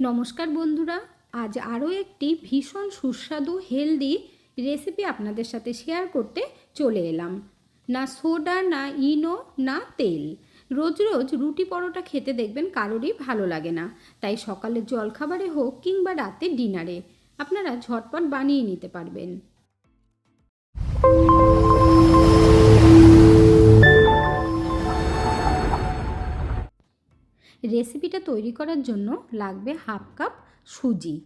নমস্কার বন্ধুরা, আজ আরও একটি ভীষণ সুস্বাদু হেলদি রেসিপি আপনাদের সাথে শেয়ার করতে চলে এলাম। না সোডা না ইনো না তেল। রোজ রোজ রুটি পরোটা খেতে দেখবেন কারোরই ভালো লাগে না। তাই সকালের জলখাবারে হোক কিংবা রাতে ডিনারে আপনারা ঝটপট বানিয়ে নিতে পারবেন। তৈরি করার জন্য লাগবে হাফ কাপ সুজি।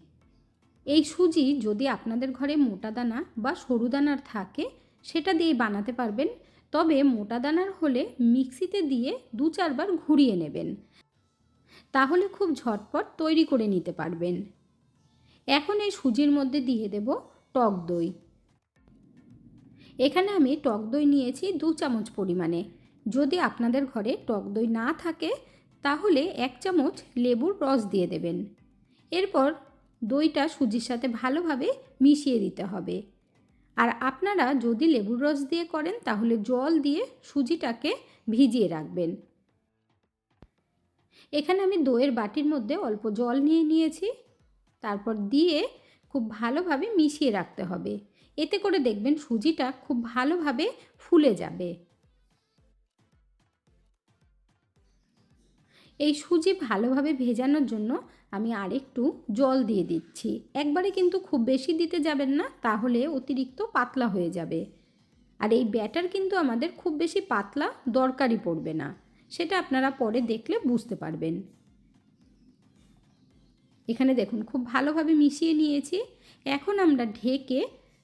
এই সুজি যদি আপনাদের ঘরে মোটা দানা বা সরু দানার থাকে, সেটা দিয়ে বানাতে পারবেন। তবে মোটা দানার হলে মিক্সিতে দিয়ে দু চারবার ঘুরিয়ে নেবেন। তাহলে খুব ঝটপট তৈরি করে নিতে পারবেন। এখন এই সুজির মধ্যে দিয়ে দেব টক দই। এখানে আমি টক দই নিয়েছি দু চামচ পরিমাণে। যদি আপনাদের ঘরে টক দই না থাকে তাহলে এক চামচ লেবুর রস দিয়ে দেবেন। এরপর দইটা সুজির সাথে ভালোভাবে মিশিয়ে দিতে হবে। আর আপনারা যদি লেবুর রস দিয়ে করেন, তাহলে জল দিয়ে সুজিটাকে ভিজিয়ে রাখবেন। এখানে আমি দইয়ের বাটির মধ্যে অল্প জল নিয়ে নিয়েছি। তারপর দিয়ে খুব ভালোভাবে মিশিয়ে রাখতে হবে। এতে করে দেখবেন সুজিটা খুব ভালোভাবে ফুলে যাবে। এই সুজি ভালোভাবে ভেজানোর জন্য আমি আরেকটু জল দিয়ে দিচ্ছি। একবারে কিন্তু খুব বেশি দিতে যাবেন না, তাহলে অতিরিক্ত পাতলা হয়ে যাবে। আর এই ব্যাটার কিন্তু আমাদের খুব বেশি পাতলা দরকারই পড়বে না, সেটা আপনারা পরে দেখলে বুঝতে পারবেন। এখানে দেখুন, খুব ভালোভাবে মিশিয়ে নিয়েছি। এখন আমরা ঢেকে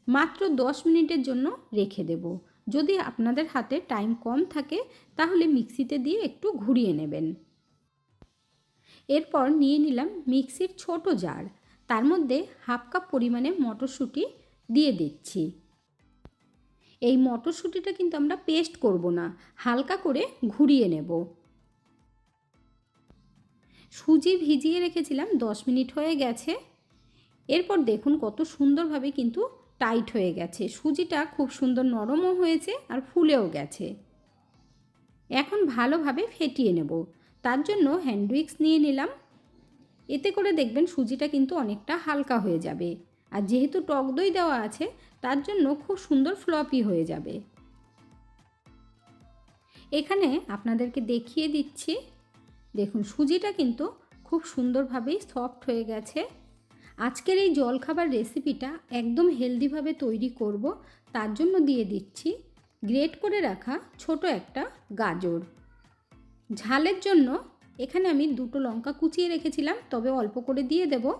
মাত্র দশ মিনিটের জন্য রেখে দেব। যদি আপনাদের হাতে টাইম কম থাকে, তাহলে মিক্সিতে দিয়ে একটু ঘুরিয়ে নেবেন। এরপর নিয়ে নিলাম মিক্সির ছোট জার। তার মধ্যে হাফ কাপ পরিমাণে মটরশুঁটি দিয়ে দিচ্ছি। এই মটরশুঁটিটা কিন্তু আমরা পেস্ট করব না, হালকা করে ঘুরিয়ে নেব। সুজি ভিজিয়ে রেখেছিলাম, দশ মিনিট হয়ে গেছে। এরপর দেখুন কত সুন্দরভাবে কিন্তু টাইট হয়ে গেছে। সুজিটা খুব সুন্দর নরমও হয়েছে আর ফুলেও গেছে। এখন ভালোভাবে ফেটিয়ে নেব। তার জন্য হ্যান্ড উইক্স নিয়ে নিলাম। এতে করে দেখবেন সুজিটা কিন্তু অনেকটা হালকা হয়ে যাবে। আর যেহেতু টক দই দেওয়া আছে, তার জন্য খুব সুন্দর ফ্লপি হয়ে যাবে। এখানে আপনাদেরকে দেখিয়ে দিচ্ছি। দেখুন, সুজিটা কিন্তু খুব সুন্দরভাবেই সফট হয়ে গেছে। আজকের এই জলখাবার রেসিপিটা একদম হেলদিভাবে তৈরি করব, তার জন্য দিয়ে দিচ্ছি। গ্রেট করে রাখা ছোট একটা গাজর। ঝালের জন্য এখানে আমি দুটো লঙ্কা কুচিয়ে রেখেছিলাম, তবে অল্প করে দিয়ে দেব।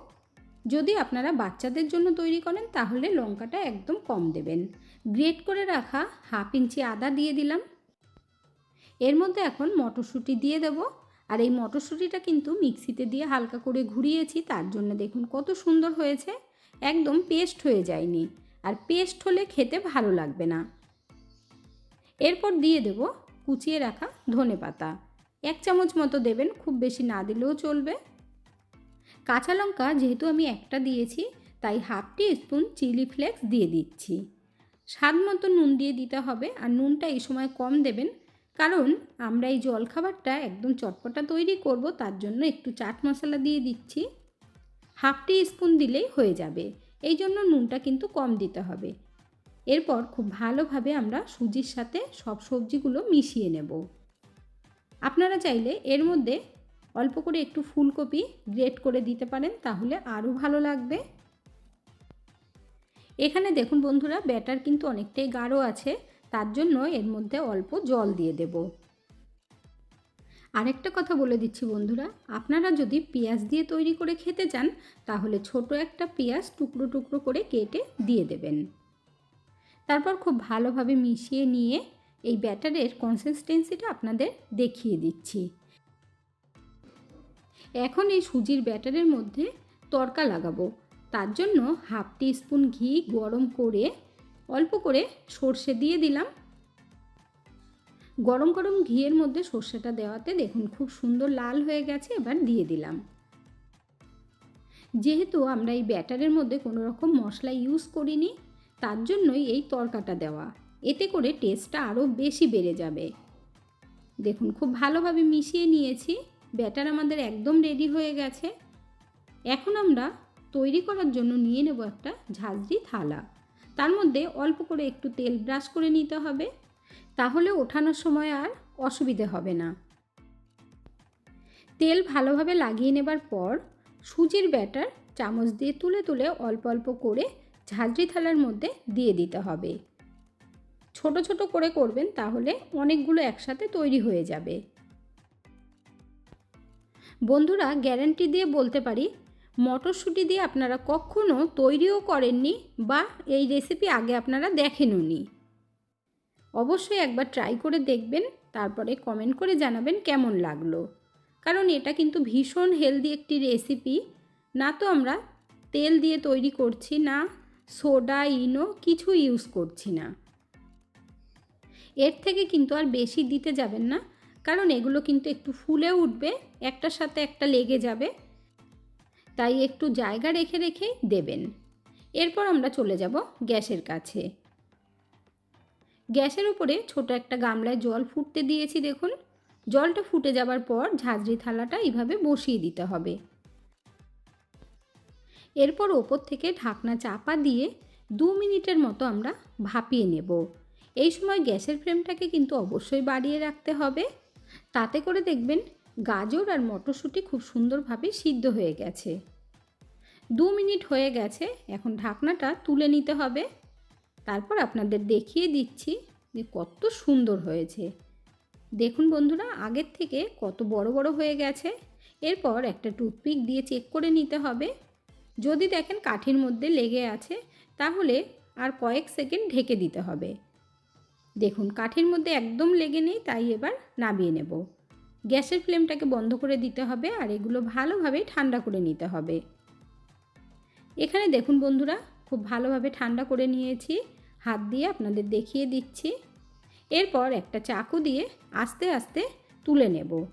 যদি আপনারা বাচ্চাদের জন্য তৈরি করেন, তাহলে লঙ্কাটা একদম কম দেবেন। গ্রেট করে রাখা হাফ ইঞ্চি আদা দিয়ে দিলাম। এর মধ্যে এখন মটরশুঁটি দিয়ে দেব। আর এই মটরশুঁটিটা কিন্তু মিক্সিতে দিয়ে হালকা করে ঘুরিয়েছি, তার জন্য দেখুন কত সুন্দর হয়েছে। একদম পেস্ট হয়ে যায়নি। আর পেস্ট হলে খেতে ভালো লাগবে না। এরপর দিয়ে দেব কুচিয়ে রাখা ধনে পাতা এক চামচ মতো দেবেন, খুব বেশি না দিলেও চলবে। কাঁচা লঙ্কা যেহেতু আমি একটা দিয়েছি, তাই half teaspoon chilli flakes দিয়ে দিচ্ছি। স্বাদ মতো নুন দিয়ে দিতে হবে, আর নুনটা এই সময় কম দেবেন, কারণ আমরা এই জলখাবারটা একদম চটপটা তৈরি করব, তার জন্য একটু চাট মশলা দিয়ে দিচ্ছি। হাফ টি স্পুন দিলেই হয়ে যাবে, এই জন্য নুনটা কিন্তু কম দিতে হবে। এরপর খুব ভালোভাবে আমরা সুজির সাথে সব সবজিগুলো মিশিয়ে নেব। আপনারা চাইলে এর মধ্যে অল্প করে একটু ফুলকপি গ্রেট করে দিতে পারেন, তাহলে আরও ভালো লাগবে। এখানে দেখুন বন্ধুরা, ব্যাটার কিন্তু অনেকটাই গাঢ় আছে, তার জন্য এর মধ্যে অল্প জল দিয়ে দেব। আরেকটা কথা বলে দিচ্ছি বন্ধুরা, আপনারা যদি পেঁয়াজ দিয়ে তৈরি করে খেতে চান, তাহলে ছোট একটা পেঁয়াজ টুকরো টুকরো করে কেটে দিয়ে দেবেন। তারপর খুব ভালোভাবে মিশিয়ে নিয়ে এই ব্যাটারের কনসিস্টেন্সিটা আপনাদের দেখিয়ে দিচ্ছি। এখন এই সুজির ব্যাটারের মধ্যে তড়কা লাগাবো। তার জন্য হাফ টি স্পুন ঘি গরম করে অল্প করে সর্ষে দিয়ে দিলাম। গরম গরম ঘিয়ের মধ্যে সর্ষেটা দেওয়াতে দেখুন খুব সুন্দর লাল হয়ে গেছে, এবার দিয়ে দিলাম। যেহেতু আমরা এই ব্যাটারের মধ্যে কোনো রকম মশলা ইউজ করিনি, তার জন্যই এই তরকাটা দেওয়া। এতে করে টেস্টটা আরও বেশি বেড়ে যাবে। দেখুন, খুব ভালোভাবে মিশিয়ে নিয়েছি। ব্যাটার আমাদের একদম রেডি হয়ে গেছে। এখন আমরা তৈরি করার জন্য নিয়ে নেব একটা ঝাঁঝরি থালা। তার মধ্যে অল্প করে একটু তেল ব্রাশ করে নিতে হবে। তাহলে ওঠানোর সময় আর অসুবিধে হবে না। তেল ভালোভাবে লাগিয়ে নেবার পর সুজির ব্যাটার চামচ দিয়ে তুলে তুলে অল্প অল্প করে ঝাঁঝরি থালার মধ্যে দিয়ে দিতে হবে। ছোট ছোট করে করবেন তাহলে অনেকগুলো একসাথে তৈরি হয়ে যাবে। বন্ধুরা, গ্যারেন্টি দিয়ে বলতে পারি, মটরশুঁটি দিয়ে আপনারা কখনও তৈরিও করেননি বা এই রেসিপি আগে আপনারা দেখেননি। অবশ্যই একবার ট্রাই করে দেখবেন, তারপরে কমেন্ট করে জানাবেন কেমন লাগল। কারণ এটা কিন্তু ভীষণ হেলদি একটি রেসিপি। না তো আমরা তেল দিয়ে তৈরি করছি, না সোডা, ইনো, কিছু ইউজ করছি না। এর থেকে কিন্তু আর বেশি দিতে যাবেন না। কারণ এগুলো কিন্তু একটু ফুলে উঠবে, একটার সাথে একটা লেগে যাবে। তাই একটু জায়গা রেখে রেখে দেবেন। এরপর আমরা চলে যাব গ্যাসের কাছে। গ্যাসের উপরে ছোট একটা গামলায় জল ফুটতে দিয়েছি দেখুন। জলটা ফুটে যাবার পর ঝাঁঝরি থালাটা এইভাবে বসিয়ে দিতে হবে। এরপর ওপর থেকে ঢাকনা চাপা দিয়ে দু মিনিটের মতো আমরা ভাপিয়ে নেব। এই সময় গ্যাসের ফ্লেমটাকে কিন্তু অবশ্যই বাড়িয়ে রাখতে হবে। তাতে করে দেখবেন গাজর আর মটরশুঁটি খুব সুন্দরভাবে সিদ্ধ হয়ে গেছে। দু মিনিট হয়ে গেছে, এখন ঢাকনাটা তুলে নিতে হবে। তারপর আপনাদের দেখিয়ে দিচ্ছি যে কত সুন্দর হয়েছে। দেখুন বন্ধুরা, আগের থেকে কত বড় বড় হয়ে গেছে। এরপর একটা টুথপিক দিয়ে চেক করে নিতে হবে। যদি দেখেন কাঠির মধ্যে লেগে আছে, তাহলে আর কয়েক সেকেন্ড ঢেকে দিতে হবে। দেখুন, কাঠের মধ্যে একদম লেগে নেই, তাই এবার নামিয়ে নেব। গ্যাসের ফ্লেমটাকে বন্ধ করে দিতে হবে আর এগুলো ভালোভাবে ঠান্ডা করে নিতে হবে। এখানে দেখুন বন্ধুরা, খুব ভালোভাবে ঠান্ডা করে নিয়েছি। হাত দিয়ে আপনাদের দেখিয়ে দিচ্ছি। এরপর একটা চাকু দিয়ে আস্তে আস্তে তুলে নেব।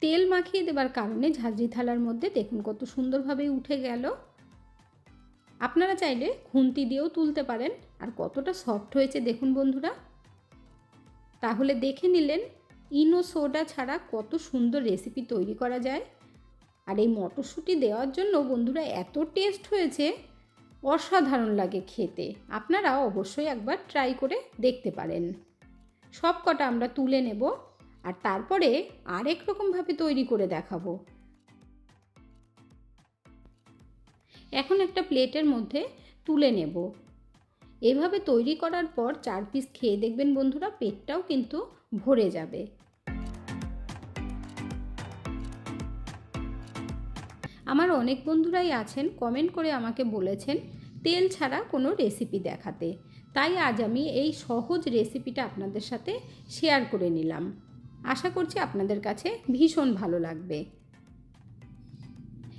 তেল মাখিয়ে দেবার কারণে ঝাঁঝরি থালার মধ্যে দেখুন কত সুন্দরভাবে উঠে গেল। আপনারা চাইলে খুন্তি দিয়েও তুলতে পারেন। আর কতটা সফট হয়েছে দেখুন বন্ধুরা। তাহলে দেখে নিলেন, ইনো সোডা ছাড়া কত সুন্দর রেসিপি তৈরি করা যায়। আর এই মটরশুঁটি দেওয়ার জন্য বন্ধুরা এত টেস্ট হয়েছে, অসাধারণ লাগে খেতে। আপনারা অবশ্যই একবার ট্রাই করে দেখতে পারেন। সব কটা আমরা তুলে নেব, আর তারপরে আরেক রকমভাবে তৈরি করে দেখাবো। এখন একটা প্লেটের মধ্যে তুলে নেব। এভাবে তৈরি করার পর চার পিস খেয়ে দেখবেন বন্ধুরা, পেটটাও কিন্তু ভরে যাবে। আমার অনেক বন্ধুরাই আছেন, কমেন্ট করে আমাকে বলেছেন, তেল ছাড়া কোনো রেসিপি দেখাতে। তাই আজ আমি এই সহজ রেসিপিটা আপনাদের সাথে শেয়ার করে নিলাম। আশা করছি আপনাদের কাছে ভীষণ ভালো লাগবে।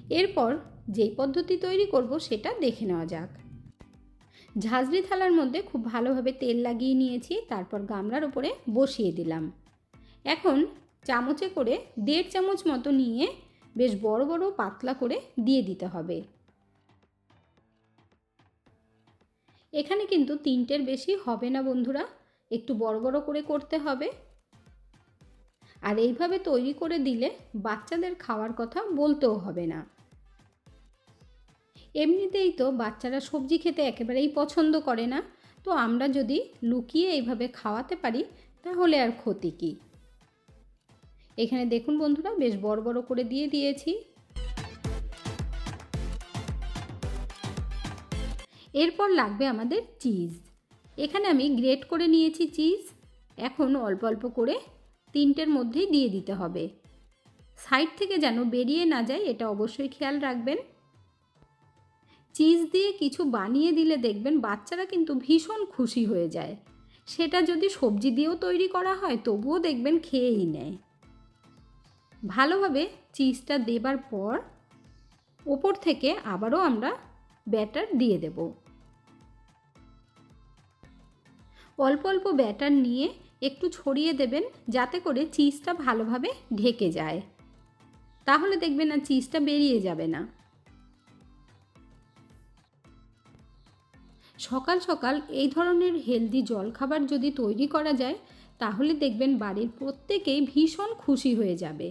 এরপর যেই পদ্ধতি তৈরি করব সেটা দেখে নেওয়া যাক। ঝাঁঝরি থালার মধ্যে খুব ভালোভাবে তেল লাগিয়ে নিয়েছি, তারপর গামলার ওপরে বসিয়ে দিলাম। এখন চামচে করে দেড় চামচ মতো নিয়ে বেশ বড় বড় পাতলা করে দিয়ে দিতে হবে। এখানে কিন্তু তিনটের বেশি হবে না বন্ধুরা, একটু বড় বড় করে করতে হবে। আর এইভাবে তৈরি করে দিলে বাচ্চাদের খাওয়ার কথা বলতেও হবে না। এমনিতেই তো বাচ্চারা সবজি খেতে একেবারেই পছন্দ করে না। তো আমরা যদি লুকিয়ে এইভাবে খাওয়াতে পারি, তাহলে আর ক্ষতি কী? এখানে দেখুন বন্ধুরা, বেশ বড় বড় করে দিয়ে দিয়েছি। এরপর লাগবে আমাদের চিজ। এখানে আমি গ্রেট করে নিয়েছি চিজ। এখন অল্প অল্প করে তিনটের মধ্যেই দিয়ে দিতে হবে। সাইড থেকে যেন বেরিয়ে না যায়, এটা অবশ্যই খেয়াল রাখবেন। চিজ দিয়ে কিছু বানিয়ে দিলে দেখবেন বাচ্চারা কিন্তু ভীষণ খুশি হয়ে যায়। সেটা যদি সবজি দিয়েও তৈরি করা হয়, তবুও দেখবেন খেয়েই নেয়। ভালোভাবে চিজটা দেবার পর ওপর থেকে আবারও আমরা ব্যাটার দিয়ে দেব। অল্প অল্প ব্যাটার নিয়ে একটু ছড়িয়ে দেবেন যাতে করে চিজটা ভালোভাবে ঢেকে যায়। তাহলে দেখবেন না চিজটা বেরিয়ে যাবে না। সকাল সকাল এই ধরনের হেলদি জলখাবার যদি তৈরি করা যায়, তাহলে দেখবেন বাড়ির প্রত্যেকেই ভীষণ খুশি হয়ে যাবে।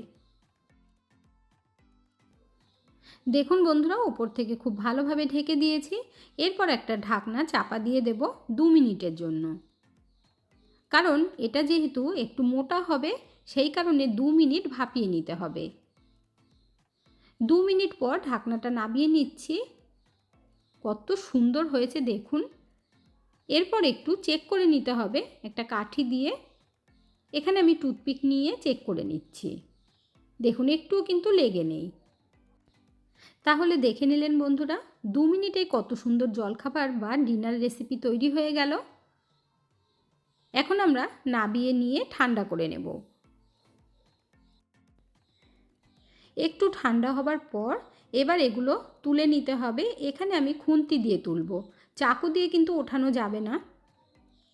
দেখুন বন্ধুরা, ওপর থেকে খুব ভালোভাবে ঢেকে দিয়েছি। এরপর একটা ঢাকনা চাপা দিয়ে দেব দু মিনিটের জন্য। কারণ এটা যেহেতু একটু মোটা হবে, সেই কারণে দু মিনিট ভাপিয়ে নিতে হবে। দু মিনিট পর ঢাকনাটা নামিয়ে নিচ্ছি। কত সুন্দর হয়েছে দেখুন। এরপর একটু চেক করে নিতে হবে, একটা কাঠি দিয়ে। এখানে আমি টুথপিক নিয়ে চেক করে নিচ্ছি। দেখুন, একটুও কিন্তু লেগে নেই। তাহলে দেখে নিলেন বন্ধুরা, দু মিনিটে কত সুন্দর জলখাবার বা ডিনার রেসিপি তৈরি হয়ে গেল। এখন আমরা নাবিয়ে নিয়ে ঠান্ডা করে নেব। একটু ঠান্ডা হবার পর এবার এগুলো তুলে নিতে হবে। এখানে আমি খুন্তি দিয়ে তুলব। চাকু দিয়ে কিন্তু ওঠানো যাবে না।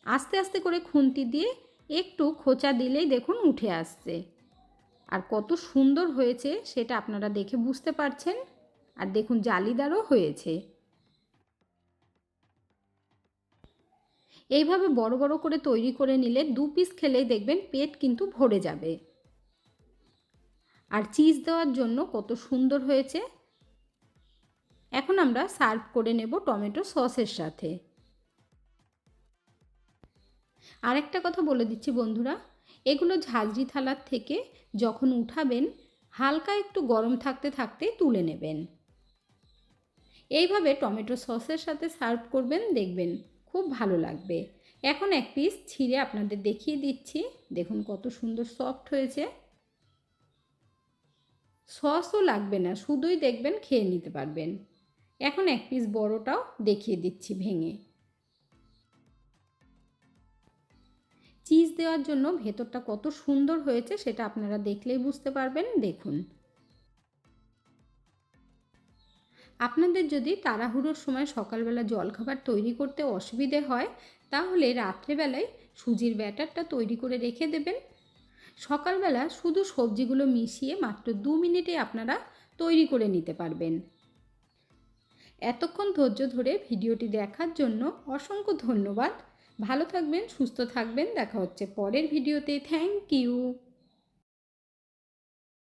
আস্তে আস্তে করে খুন্তি দিয়ে একটু খোঁচা দিলেই দেখুন উঠে আসছে। আর কত সুন্দর হয়েছে সেটা আপনারা দেখে বুঝতে পারছেন। আর দেখুন জালিদারও হয়েছে। এইভাবে বড় বড় করে তৈরি করে নিলে দু পিস খেলেই দেখবেন পেট কিন্তু ভরে যাবে। আর চিজ দেওয়ার জন্য কত সুন্দর হয়েছে। এখন আমরা সার্ভ করে নেব টমেটো সসের সাথে। আরেকটা কথা বলে দিচ্ছি বন্ধুরা, এগুলো ঝাঁঝরি থালার থেকে যখন উঠাবেন, হালকা একটু গরম থাকতে থাকতে তুলে নেবেন। এইভাবে টমেটো সসের সাথে সার্ভ করবেন, দেখবেন খুব ভালো লাগবে। এখন এক পিস ছিঁড়ে আপনাদের দেখিয়ে দিচ্ছি, দেখুন কত সুন্দর সফট হয়েছে। সসও লাগবে না, শুধুই দেখবেন খেয়ে নিতে পারবেন। এখন এক পিস বড়টাও দেখিয়ে দিচ্ছি ভেঙে। চিজ দেওয়ার জন্য ভেতরটা কত সুন্দর হয়েছে সেটা আপনারা দেখলেই বুঝতে পারবেন, দেখুন। আপনাদের যদি তাড়াহুড়োর সময় সকালবেলা জলখাবার তৈরি করতে অসুবিধে হয়, তাহলে রাত্রেবেলায় সুজির ব্যাটারটা তৈরি করে রেখে দেবেন। সকালবেলা শুধু সবজিগুলো মিশিয়ে মাত্র দু মিনিটে আপনারা তৈরি করে নিতে পারবেন। এতক্ষণ ধৈর্য ধরে ভিডিওটি দেখার জন্য অসংখ্য ধন্যবাদ। ভালো থাকবেন, সুস্থ থাকবেন। দেখা হচ্ছে পরের ভিডিওতে। Thank you.